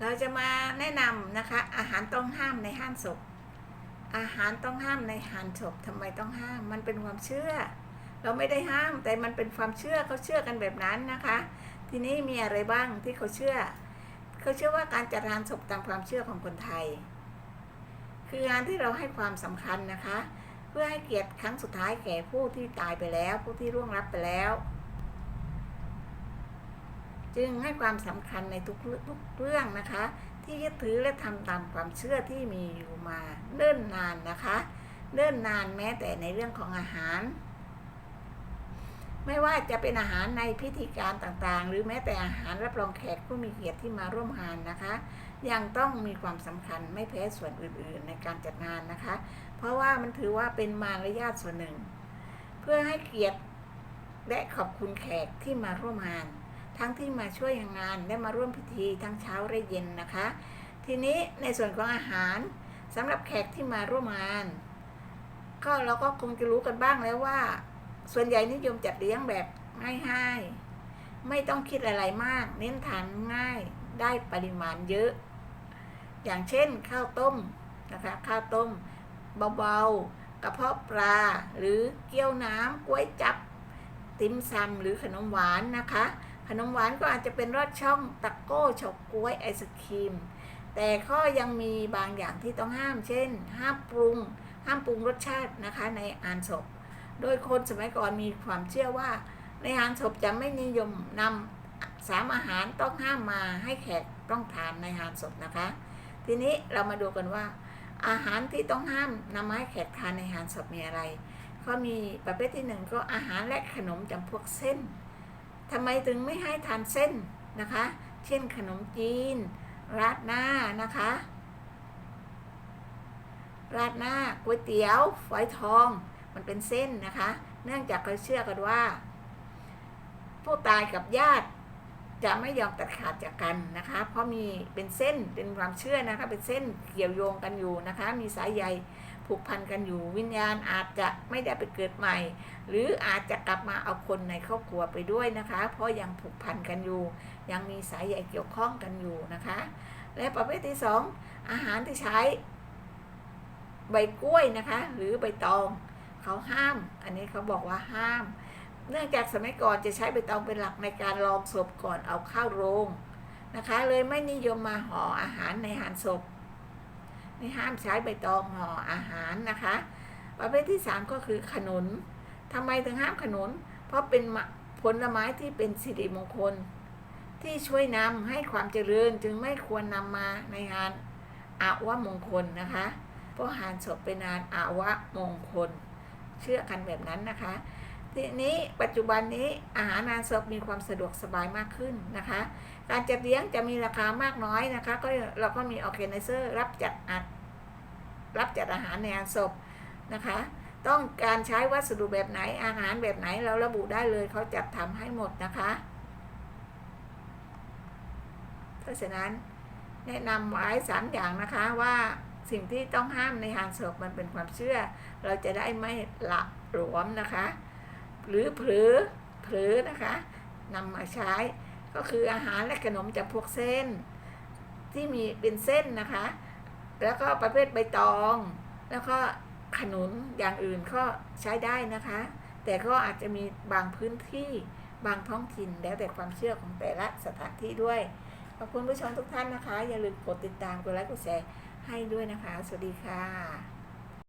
เราจะมาแนะนำนะคะ อาหารต้องห้ามในห้านศพ อาหารต้องห้ามในห้านศพทำไมต้องห้าม มันเป็นความเชื่อ เราไม่ได้ห้ามแต่มันเป็นความเชื่อเขาเชื่อกันแบบนั้นนะคะ ทีนี้มีอะไรบ้างที่เขาเชื่อ เขาเชื่อว่าการจัดงานศพตามความเชื่อของคนไทย คืองานที่เราให้ความสำคัญนะคะ เพื่อให้เกียรติครั้งสุดท้ายแก่ผู้ที่ตายไปแล้ว ผู้ที่ร่วงลับไปแล้ว จึงให้ความสำคัญในทุกทุกเรื่องนะคะ ที่ยึดถือและทำตามความเชื่อที่มีอยู่มาเนิ่นนานนะคะ เนิ่นนานแม้แต่ในเรื่องของอาหาร ไม่ว่าจะเป็นอาหารในพิธีการต่างๆ หรือแม้แต่อาหารรับรองแขกผู้มีเกียรติที่มาร่วมงานนะคะ ยังต้องมีความสำคัญไม่แพ้ส่วนอื่นๆ ในการจัดงานนะคะ เพราะว่ามันถือว่าเป็นมารยาทส่วนหนึ่ง เพื่อให้เกียรติและขอบคุณแขกที่มาร่วมงาน ทั้งที่มาช่วยงานและมาร่วมพิธีทั้งเช้าและเย็นนะคะ ทีนี้ในส่วนของอาหารสำหรับแขกที่มาร่วมงาน ก็เราก็คงจะรู้กันบ้างแล้วว่า ส่วนใหญ่นิยมจัดเลี้ยงแบบง่ายๆไม่ต้องคิดอะไรมาก เน้นทานง่ายได้ปริมาณเยอะ อย่างเช่นข้าวต้มนะคะข้าวต้มเบาๆกระเพาะปลาหรือเกี๊ยวน้ำก๋วยจับ ติ่มซำหรือขนมหวานนะคะ ขนมหวานก็อาจจะเป็นรสช่องตะโก้เฉาก๊วยไอศครีม แต่ก็ยังมีบางอย่างที่ต้องห้าม เช่น ห้ามปรุง ห้ามปรุงรสชาตินะคะในอานศพ โดยคนสมัยก่อนมีความเชื่อว่า ในอานศพจะไม่นิยมนำสามอาหารต้องห้ามมาให้แขกต้องทานในอานศพนะคะ ทีนี้เรามาดูกันว่า อาหารที่ต้องห้ามนำมาให้แขกทานในอานศพมีอะไร ก็มีประเภทที่หนึ่งก็อาหารและขนมจำพวกเส้น ทำไมถึงไม่ให้ทานเส้นนะคะ เช่นขนมจีน ราดหน้านะคะ ราดหน้าก๋วยเตี๋ยวฝอยทองมันเป็นเส้นนะคะ เนื่องจากเขาเชื่อกันว่า ผู้ตายกับญาติจะไม่ยอมตัดขาดจากกันนะคะ เพราะมีเป็นเส้นเป็นความเชื่อนะคะ เป็นเส้นเกี่ยวโยงกันอยู่นะคะ มีสายใย ผูกพันกันอยู่วิญญาณอาจจะไม่ได้ไปเกิดใหม่ หรืออาจจะกลับมาเอาคนในครอบครัวไปด้วยนะคะ เพราะยังผูกพันกันอยู่ ยังมีสายใยเกี่ยวข้องกันอยู่นะคะ และประเภทที่สองอาหารที่ใช้ใบกล้วยนะคะ หรือใบตองเขาห้าม อันนี้เขาบอกว่าห้าม เนื่องจากสมัยก่อนจะใช้ใบตองเป็นหลักในการรองศพก่อนเอาเข้าโรงนะคะ เลยไม่นิยมมาห่ออาหารในหารศพ นี่ห้ามใช้ใบตองห่ออาหารนะคะ ประเภทที่สามก็คือขนุนทำไมถึงห้ามขนุน เพราะเป็นผลไม้ที่เป็นสิริมงคล ที่ช่วยนำให้ความเจริญจึงไม่ควรนำมาในงานอาวะมงคลนะคะเพราะหานศพเป็นงานอาวะมงคล เชื่อกันแบบนั้นนะคะ ทีนี้ปัจจุบันนี้อาหารงานศพมีความสะดวกสบายมากขึ้นนะคะ การจัดเลี้ยงจะมีราคามากน้อยนะคะ ก็เราก็มีออแกไนเซอร์รับจัดอัดรับจัดอาหารในงานศพนะคะ ต้องการใช้วัสดุแบบไหนอาหารแบบไหนเราระบุได้เลยเขาจัดทำให้หมดนะคะเพราะฉะนั้นแนะนำไว้สามอย่างนะคะว่าสิ่งที่ต้องห้ามในงานศพมันเป็นความเชื่อ เราจะได้ไม่ละหลวมนะคะ หรือเผลอเผลอนะคะนำมาใช้ก็คืออาหารและขนมจากพวกเส้น ที่มีเป็นเส้นนะคะ แล้วก็ประเภทใบตอง แล้วก็ขนุนอย่างอื่นก็ใช้ได้นะคะ แต่ก็อาจจะมีบางพื้นที่บางท้องถิ่นแล้วแต่ความเชื่อของแต่ละสถานที่ด้วยขอบคุณผู้ชมทุกท่านนะคะ อย่าลืมกดติดตามกดไลค์กดแชร์ให้ด้วยนะคะ สวัสดีค่ะ